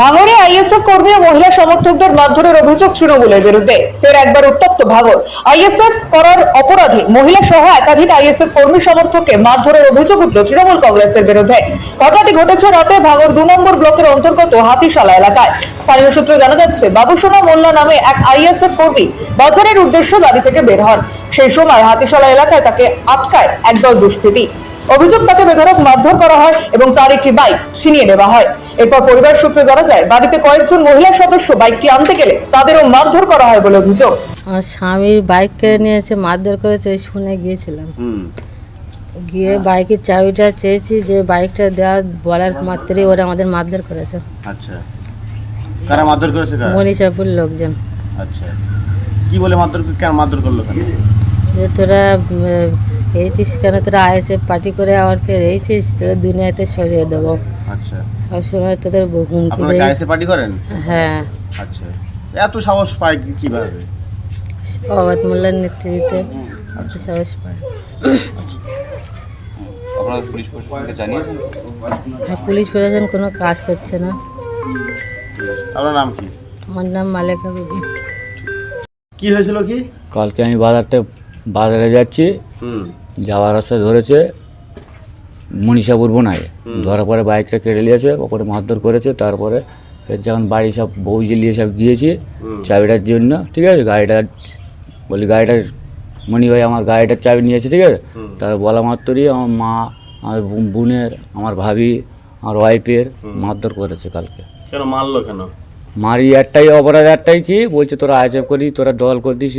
ভাঙড়ে আইএসএফ কর্মী ও মহিলা সমর্থকদের মারধরের অভিযোগ তৃণমূলের বিরুদ্ধে। ফের একবার উত্তপ্ত ভাঙর আইএসএফ করার অপরাধে মহিলা সহ একাধিক আইএসএফ কর্মী সমর্থককে মারধরের অভিযোগ উঠল তৃণমূল কংগ্রেসের বিরুদ্ধে। ঘটনাটি ঘটেছে রাতে ভাঙড় দু নম্বর ব্লকের অন্তর্গত হাতিশালা এলাকায়। স্থানীয় সূত্রে জানা যাচ্ছে, বাবুসোনা মোল্লা নামে এক আইএসএফ কর্মী বাজারের উদ্দেশ্যে বাড়ি থেকে বের হন। সেই সময় হাতিশালা এলাকায় তাকে আটকায় একদল দুষ্কৃতী। অভিযোগ তাকে বেধড়ক মারধর করা হয় এবং তার একটি বাইক ছিনিয়ে নেওয়া হয়। এরপর পরিবার সূত্রে জানা যায় বাড়িতে কয়েকজন মহিলা সদস্য বাইকটি আনতে গেলে তাদেরও মারধর করা হয় বলে অভিযোগ। আমার স্বামীর বাইক কেড়ে নিয়েছে মারধর করেছে ওই শুনে গিয়েছিলাম। গিয়ে বাইকের চাবিটা চেয়েছি যে বাইকটা দেওয়া বলার মাত্রই ওরা আমাদের মারধর করেছে। আচ্ছা। কারা মারধর করেছে মনীষাপুর লোকজন। আচ্ছা। কি বলে মারধর কেন মারধর করল যে তোরা উম, এইছিস কেন? তোরা আইএসএফ পার্টি করে আবার ফের এইছিস তোদের দুনিয়াতে সরিয়ে দেবো। আচ্ছা। সবসময় তোদের হুমকি আপনারা দেয় কাইসে পার্টি করেন? হ্যাঁ। আচ্ছা। এত সাহস পায় কি- কীভাবে? অবাধ মোল্লার নেতৃত্বে এত সাহস পায়। আপনারা পুলিশ প্রশাসনকে জানিয়েছেন? হ্যাঁ পুলিশ প্রশাসন কোনো কাজ করছে না। আপনার নাম কি? আমার নাম মালেকা বিবি। কি হয়েছিল কি? কালকে আমি বাজারতে বাজারে যাচ্ছি যাওয়ার রাস্তায় ধরেছে মনীষাপুর বোনায় ধরার পরে বাইকটা কেটে নিয়েছে ওপরে মারধর করেছে তারপরে যখন বাড়ি সব বউ জ্বালিয়ে সব গিয়েছি চাবিটার জন্য ঠিক আছে গাড়িটা বলি গাড়িটার মণি ভাই আমার গাড়িটার চাবি নিয়েছে ঠিক আছে? তার বলা মাত্রই আমার মা আমার বোনের আমার ভাবি আমার ওয়াইফের মারধর করেছে কালকে। কেন মারলো কেন? মারি একটাই অপরাধ একটাই কি? বলছে তোরা আইসেফ করি তোরা দল করতিস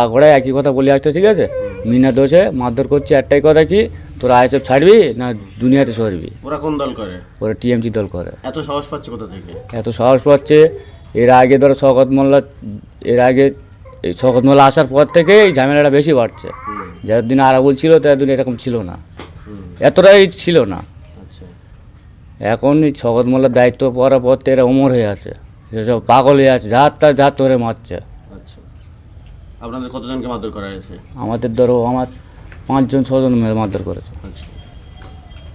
আগড়ায় একই কথা বলে আসতে ঠিক আছে? মিনা দোষে মারধর করছে একটাই কথা কি? তোরা আইসেফ ছাড়বি না দুনিয়াতে সরবি? ওরা কোন দল করে? ওরা টিএমসি দল করে। এত সাহস পাচ্ছে কোথা থেকে? এত সাহস পাচ্ছে এর আগে ধরো শকত মোল্লা এর আগে এই শকত মোল্লা আসার পর থেকে এই ঝামেলাটা বেশি বাড়ছে। যতদিন আরাবুল ছিল ততদিন এরকম ছিল না। এতটাই ছিল না। আচ্ছা। এখন এই শকত মোল্লার দায়িত্ব পড়ার পর তো এরা অমর হয়ে আছে। এসব পাগল হয়ে আছে যার তার যার ধরে মারছে আচ্ছা। আপনাদের কতজনকে মারধর করা হয়েছে? আমাদের ধরো আমার পাঁচজন ছজন মেয়ে মারধর করেছে। আচ্ছা।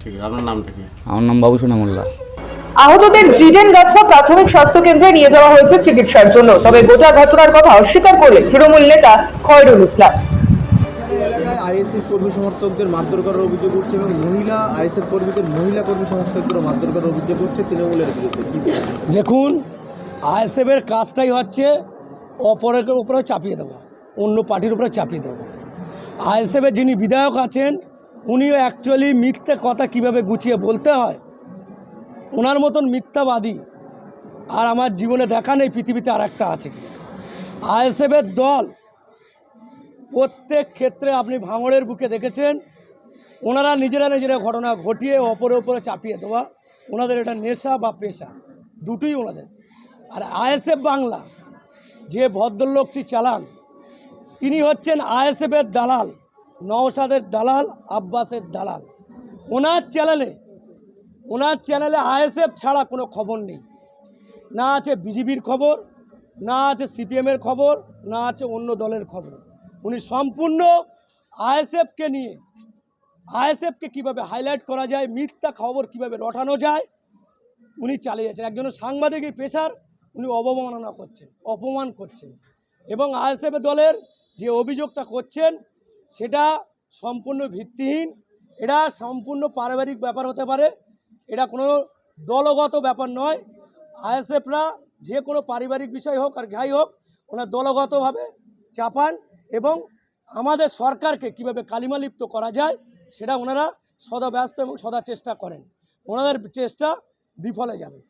ঠিক আছে আপনার নামটা কি? আমার নাম বাবু সোনা মোল্লা আহতদের জিডেন গাছা প্রাথমিক স্বাস্থ্য কেন্দ্রে নিয়ে যাওয়া হয়েছে চিকিৎসার জন্য তবে গোটা ঘটনার কথা অস্বীকার করলেন তৃণমূল নেতা খয়রুল ইসলাম। এলাকায় আইএসএফ কর্মী সমর্থকদের মারধর করার অভিযোগ উঠছে এবং মহিলা আইএসএফ কর্মীদের মহিলা কর্মী সমর্থকদেরও মারধর করার অভিযোগ উঠছে তৃণমূলের বিরুদ্ধে। দেখুন আইএসএফের কাজটাই হচ্ছে অপরের উপরে চাপিয়ে দেওয়া, অন্য পার্টির উপরে চাপিয়ে দেওয়া। আইএসএফের যিনি বিধায়ক আছেন, উনিও অ্যাকচুয়ালি মিথ্যে কথা কীভাবে গুছিয়ে বলতে হয়? ওনার মতন মিথ্যাবাদী আর আমার জীবনে দেখা নেই, পৃথিবীতে আর একটা আছে আইএসএফের দল প্রত্যেক ক্ষেত্রে আপনি ভাঙড়ের বুকে দেখেছেন, ওনারা নিজেরা নিজেরা ঘটনা ঘটিয়ে অপরের উপরে চাপিয়ে দেওয়া, ওনাদের এটা নেশা বা পেশা, দুটোই ওনাদের। আর আইএসএফ বাংলা, যে ভদ্রলোকটি চালান, তিনি হচ্ছেন আইএসএফের দালাল, নওশাদের দালাল, আব্বাসের দালাল। ওনার চ্যানেলে ওনার চ্যানেলে আইএসএফ ছাড়া কোনো খবর নেই। না আছে বিজেপির খবর, না আছে সিপিএমের খবর, না আছে অন্য দলের খবর। উনি সম্পূর্ণ আইএসএফকে নিয়ে, আইএসএফকে কীভাবে হাইলাইট করা যায়, মিথ্যা খবর কীভাবে রটানো যায়, উনি চালিয়ে যাচ্ছেন। একজন সাংবাদিকই পেশার উনি অবমাননা করছেন, অপমান করছেন। এবং আইএসএফ দলের যে অভিযোগটা করছেন, সেটা সম্পূর্ণ ভিত্তিহীন। এটা সম্পূর্ণ পারিবারিক ব্যাপার হতে পারে। এটা কোনো দলগত ব্যাপার নয়। আইএসএফরা যে কোনো পারিবারিক বিষয় হোক আর যাই হোক, ওনার দলগতভাবে চাপান এবং আমাদের সরকারকে কীভাবে কালিমালিপ্ত করা যায়, সেটা ওনারা সদা ব্যস্ত এবং সদা চেষ্টা করেন। ওনাদের চেষ্টা বিফলে যাবে।